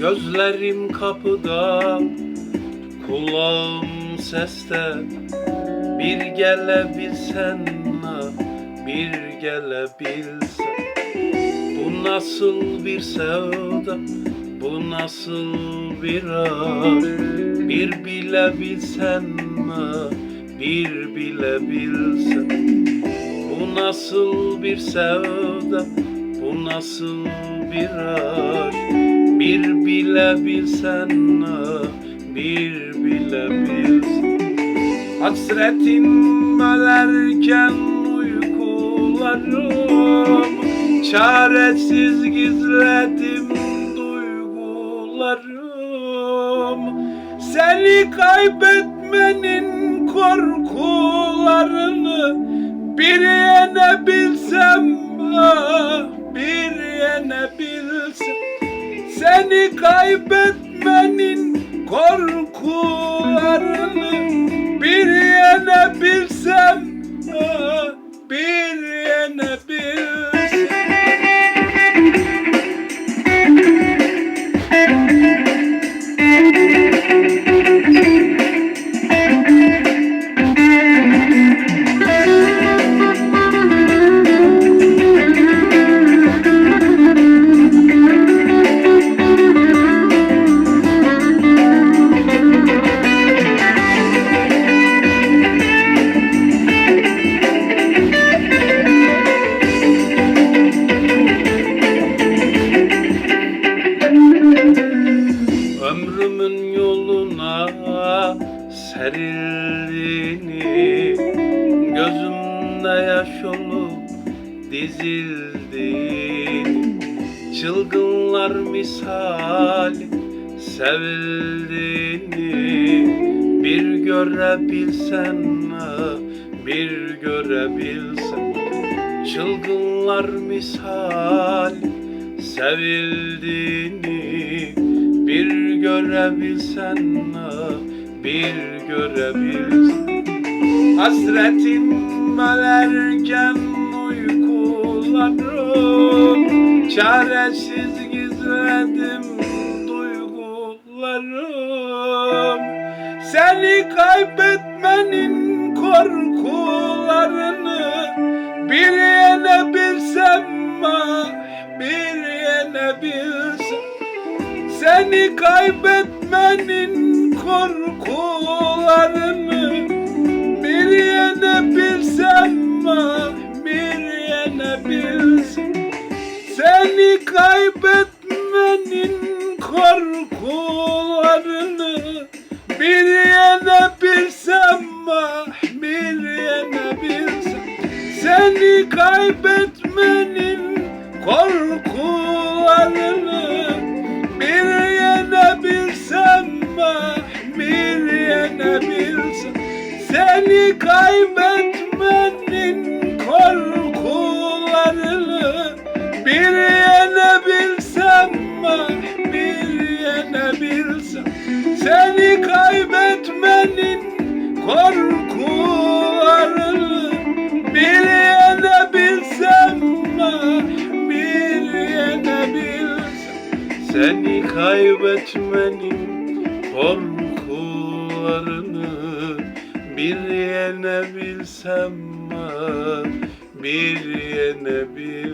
Gözlerim kapıda, kulağım seste. Bir gelebilsen bir gelebilsen? Bu nasıl bir sevda, bu nasıl bir aşk Bir bilebilsen bir bilebilsen? Bu nasıl bir sevda, bu nasıl bir aşk Bir bilebilsen ah, bir bilebilsen Hasretin bölerken uykularım Çaresiz gizledim duygularım. Seni kaybetmenin korkularını seni kaybetmenin korkularını bir yenebilsem bir serildiğini Gözümde yaş olup dizildiğini Çılgınlar misali sevildiğini Bir görebilsen bir görebilsen Çılgınlar misali sevildiğini bir görebilsen ah, bir görebilsen Hasretin bölerken uykularım Çaresiz gizledim duygularım Seni kaybetmenin korkularını Bir yenebilsem ah, bir yenebilsem seni kaybetmenin korkularını bir yenebilsem ah bir yenebilsem Seni kaybetmenin korkularını bir yenebilsem ah bir yenebilsem Seni kaybetmenin yenebilsem Seni kaybetmenin korkularını bir yenebilsem bir yenebilsem Seni kaybetmenin korkularını bir yenebilsem bir yenebilsem seni kaybetmenin korkularını bir yenebilsem ah, bir yenebilsem